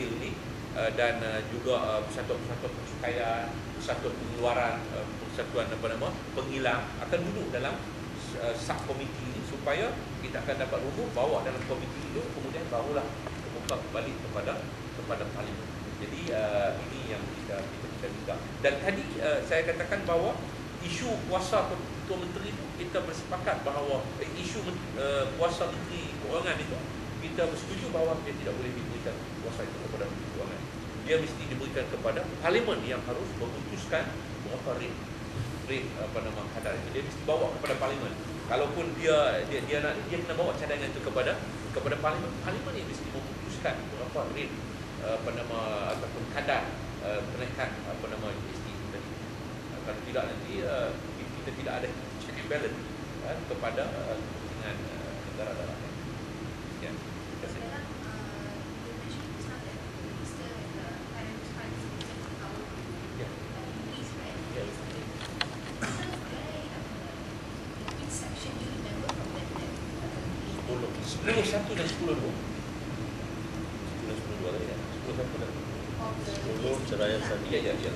kecil ni uh, dan uh, juga uh, persatuan-persatuan persukaian, persatuan pengeluaran, uh, persatuan apa nama penghilang akan duduk dalam uh, subkomiti ini supaya kita akan dapat rubuh bawa dalam komiti itu kemudian barulah terbuka kembali kepada kepada parlimen. Jadi uh, ini yang kita kita kita minta. Dan tadi uh, saya katakan bahawa isu kuasa ketua menteri itu kita bersepakat bahawa eh, isu uh, kuasa menteri keuangan itu kita bersetuju bahawa dia tidak boleh diberikan kuasa itu kepada menteri keuangan. Dia mesti diberikan kepada parlimen yang harus memutuskan berapa rate apa nama kadar itu dia mesti bawa kepada parlimen. Kalaupun dia dia dia nak dia kena bawa cadangan itu kepada kepada parlimen. Parlimen yang mesti memutuskan berapa rate apa nama ataupun kadar uh, kenaikan apa nama ST tadi. Uh, kalau tidak nanti uh, kita tidak ada check and balance kepada kepentingan negara dalam. Ya. Terima kasih. Ya. Ya. Sepuluh. Sepuluh satu dan sepuluh dua. Sepuluh dan sepuluh dua tadi kan? Sepuluh satu dan Sepuluh ceraian satu. Ya, ya, ya.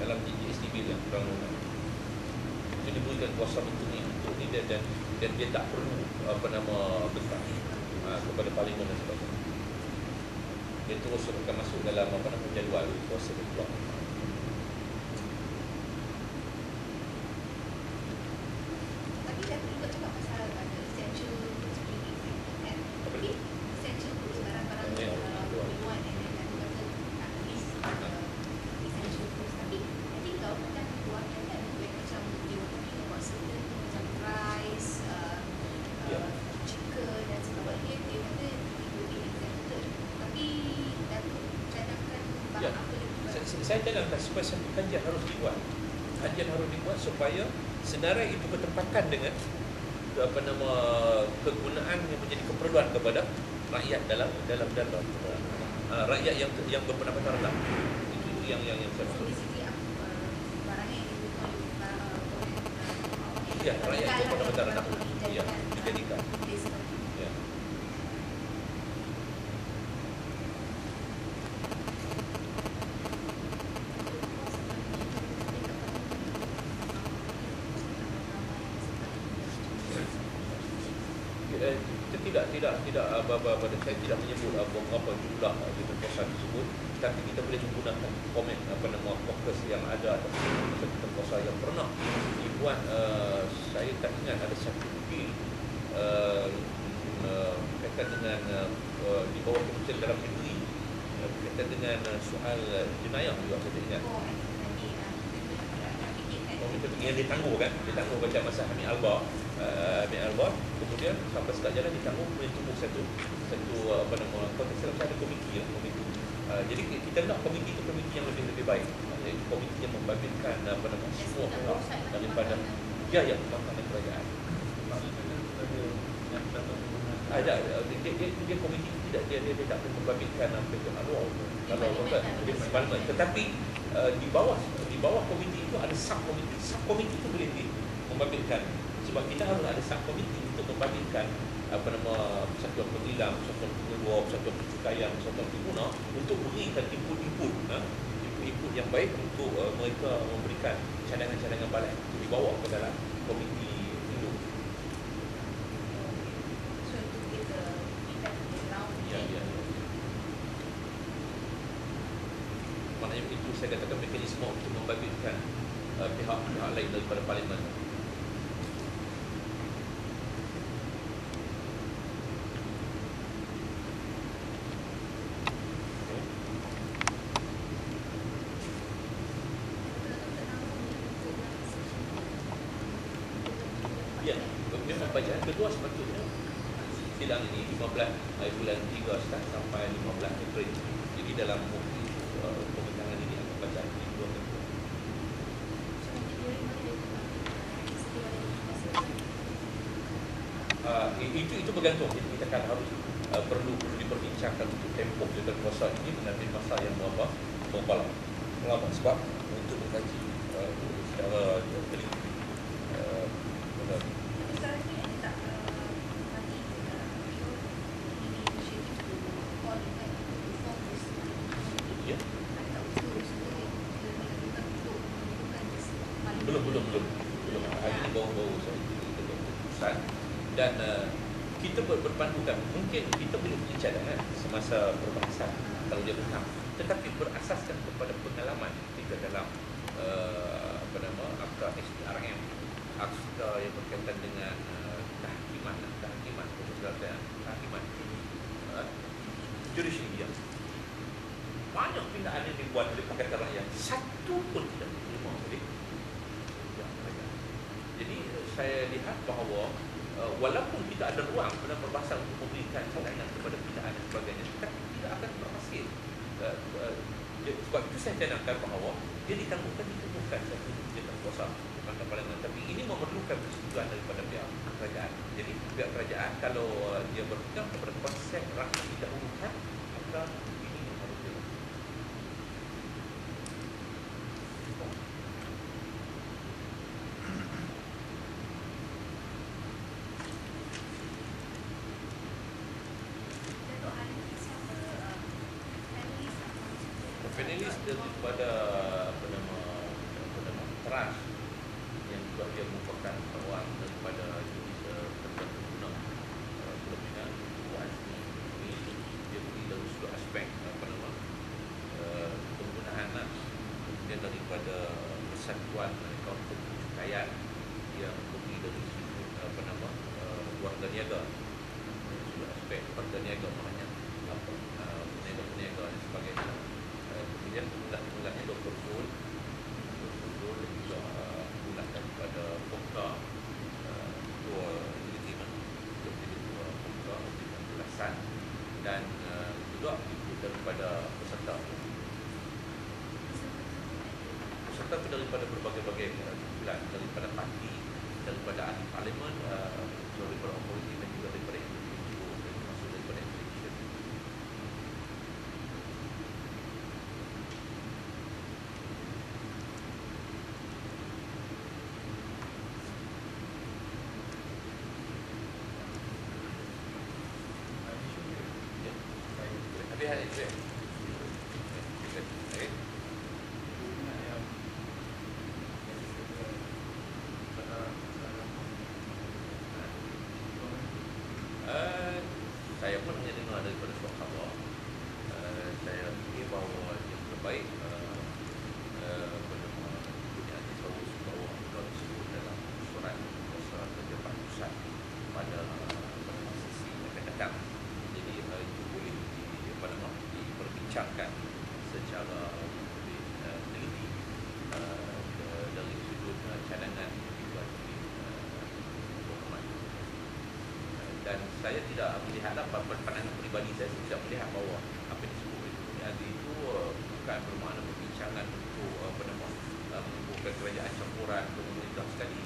Dalam SDB yang kurang undang. Itu diberikan kuasa menteri untuk ni dan, dan dan dia tak perlu apa nama besar uh, kepada parlimen dan sebagainya. Dia terus akan masuk dalam apa nama jadual kuasa ketua. Ya. Saya, saya- cadangkan supaya satu kajian harus dibuat. Kajian harus dibuat supaya senarai itu bertempatan dengan apa nama kegunaan yang menjadi keperluan kepada rakyat dalam dalam dalam uh, rakyat yang yang berpendapatan rendah. Itu, itu yang yang yang saya maksud. Ya, rakyat berpendapatan rendah. Ya, dijadikan. Ya. Eh, kita tidak tidak tidak apa apa pada saya tidak menyebut apa berapa jumlah uh, di temposan tersebut. Tapi kita boleh menggunakan komen apa nama fokus yang ada atau temposan yang pernah dibuat. Uh, saya tak ingat ada satu bil uh, uh, berkaitan dengan uh, uh, di bawah Kementerian Dalam Negeri uh, berkaitan dengan uh, soal uh, jenayah juga saya ingat Oh, itu yang ditangguh kan? Ditangguh macam masa Hamid Alba uh, Hamid Alba. Kemudian sampai sekat jalan ditangguh kemudian tumbuh satu satu uh, apa nama konteks dalam ada komiti ya komiti uh, jadi ki- kita nak komiti itu komiti yang lebih lebih baik. Iaitu komiti yang membabitkan apa nama semua pihak daripada ya ya mahkamah kerajaan. Ada uh, dia, dia, dia, dia komiti tidak dia dia, dia tak membabitkan apa itu luar kalau dia parlimen tetapi uh, di bawah di bawah komiti itu ada subkomiti. Subkomiti itu boleh membabitkan sebab kita harus ada subkomiti untuk membabitkan apa nama persatuan penghilang, persatuan pengeluar, persatuan pencukaian, persatuan pengguna untuk berikan input-input ha? input-input yang baik untuk uh, mereka memberikan cadangan-cadangan balik untuk dibawa ke dalam komiti induk. Ya, ya. Maknanya itu saya katakan mekanisme untuk membabitkan uh, daripada parlimen. Memang bacaan kedua sepatutnya sidang ini 15 hari bulan 3 start sampai 15 April. Jadi dalam uh, pembincangan ini akan bacaan ini dua. itu itu bergantung. Jadi kita akan harus uh, perlu perlu diperbincangkan untuk tempoh jadual kuasa ini mengambil masa yang berapa berapa lama mengapa sebab untuk mengkaji uh, secara uh, teliti uh, ya. belum belum belum. Belum. Hari ini baru baru saya kita berpusat dan uh, kita ber- berpandukan mungkin kita boleh punya cadangan semasa perbahasan kalau dia benar tetapi berasaskan kepada pengalaman kita dalam uh, apa nama akta SPRM akta yang berkaitan dengan uh, kehakiman kehakiman kehakiman kehakiman uh, judicial banyak pindaan yang dibuat oleh Pakatan Rakyat. Satu pun tidak diterima oleh. Jadi saya lihat bahawa uh, walaupun kita ada ruang dalam perbahasan untuk memberikan cadangan kepada pindaan dan sebagainya tetapi tidak akan berhasil. Uh, uh, sebab itu saya cadangkan bahawa dia ditangguhkan ditemukan satu jabatan kuasa Pakatan Parlimen tapi ini memerlukan persetujuan daripada pihak kerajaan. Jadi pihak kerajaan kalau uh, dia berpegang kepada konsep rakyat tidak urutan maka ini harus dilakukan. Datuk hari ini siapa uh, panelis atau Panelis daripada apa nama apa nama trust yang juga dia merupakan kawan daripada jenis uh, tertentu guna uh, kelebihan kuasi ini dia beri dari sudut aspek apa nama uh, penggunaan lah. kemudian daripada persatuan kaunter pencukaian yang beri dari sudut apa nama uh, warga niaga dari sudut aspek warga niaga maknanya apa uh, peniaga-peniaga dan sebagainya Uh, kemudian bulan-bulannya Dr. Zul Dr. Zul dan juga uh, bulan daripada Pokka uh, dua diliman jadi dua Pokka dengan belasan dan uh, juga ikut daripada peserta peserta itu daripada berbagai-bagai uh, kumpulan daripada parti daripada ahli parlimen uh, daripada oposisi dan juga daripada individu dan termasuk daripada institution Ya. Tapi hari itu ya. Baik. Eh, saya pun hanya dengar daripada suara khabar. Eh, saya fikir bahawa yang terbaik eh, eh, apa nama punya tahu bahawa kita disebut dalam surat kuasa pejabat pusat pada pada masa sesi yang akan datang. Jadi eh, itu boleh di, apa nama diperbincangkan secara lebih eh, teliti eh, ke- dari sudut eh, cadangan yang dibuat oleh eh, Muhammad dan saya tidak melihatlah pandangan peribadi saya, saya tidak melihat bahawa apa yang disebut oleh Tun Adi itu uh, bukan bermakna perbincangan untuk uh, apa nama uh, menimbulkan kerajaan campuran ke pemerintah sekali.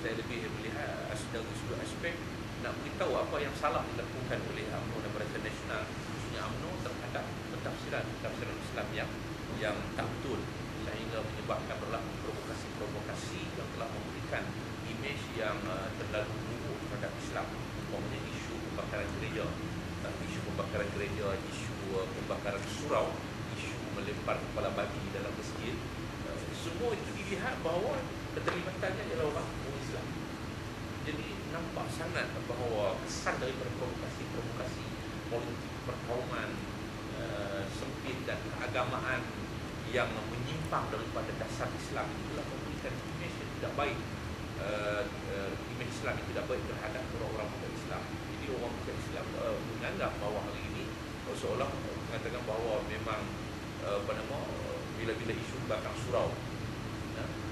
Saya lebih melihat dari sudut aspek nak beritahu apa yang salah dilakukan oleh UMNO dan Barisan Nasional khususnya UMNO terhadap pentafsiran pentafsiran Islam yang yang tak betul. Sehingga menyebabkan berlaku provokasi-provokasi yang telah memberikan imej yang uh, terlalu buruk terhadap Islam umpamanya isu pembakaran gereja isu pembakaran gereja isu uh, pembakaran surau isu melempar kepala babi dalam masjid uh, semua itu dilihat bahawa keterlibatannya ialah orang Islam jadi nampak sangat bahawa kesan daripada provokasi-provokasi politik perkauman uh, sempit dan keagamaan yang menyimpang daripada dasar Islam itu telah memberikan imej yang tidak baik uh, uh, imej Islam yang tidak baik terhadap orang-orang Islam. Jadi bukan Islam uh, menganggap bahawa hari ini uh, seolah uh, mengatakan bahawa memang uh, apa nama uh, bila-bila isu bakar surau.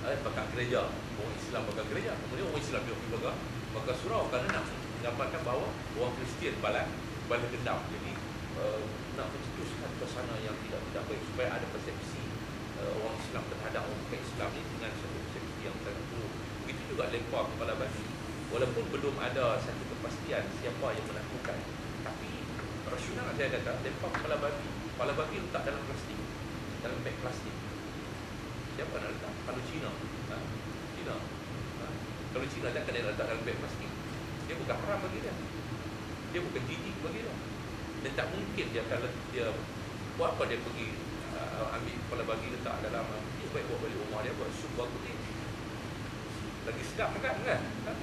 Eh, bakar gereja. Orang Islam bakar gereja kemudian orang Islam juga pergi bakar bakar surau kerana nak menggambarkan bahawa orang Kristian balas balas dendam. Jadi uh, nak mencetuskan suasana yang tidak tidak baik supaya ada persepsi uh, orang Islam terhadap orang Islam ni dengan satu persepsi yang buruk begitu juga lempar kepala babi walaupun belum ada satu kepastian siapa yang melakukan. Tapi rasional saya kata lempar kepala babi. Kepala babi letak dalam plastik dalam beg plastik. Siapa nak letak? Kalau Cina ha? Cina ha? kalau Cina takkan dia letak dalam beg plastik dia bukan haram bagi dia. Dia bukan jijik bagi dia. Dan tak mungkin dia akan dia buat apa dia pergi uh, ambil kepala babi letak dalam uh, dia baik buat balik rumah dia buat sup bagus ni. Lagi sedap kan? Kan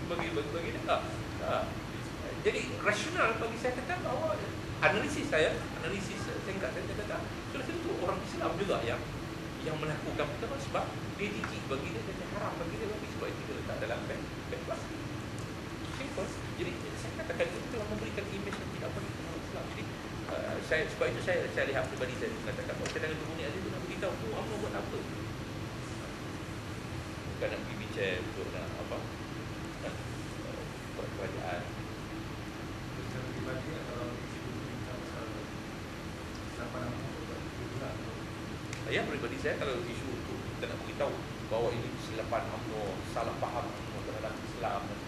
bagi bagi, bagi dia tak. Ha. Jadi rasional bagi saya kata bahawa analisis saya analisis singkat saya kata sudah tentu orang Islam juga yang yang melakukan pertama sebab dia jijik bagi dia dia haram bagi dia bagi sebab itu dia letak dalam beg beg plastik simple. Jadi saya katakan itu telah memberikan image yang tidak baik dalam Islam. Jadi uh, saya sebab itu saya saya lihat pribadi saya mengatakan bahawa cadangan dunia ada itu nak beritahu tu UMNO buat apa. Bukan nak pergi bicara untuk nak apa. Buat kerajaan Secara pribadi kalau isi buku bincang pasal siapa nama pula saya pribadi saya kalau isu itu kita nak beritahu bahawa ini kesilapan UMNO salah faham UMNO terhadap Islam dan sebagainya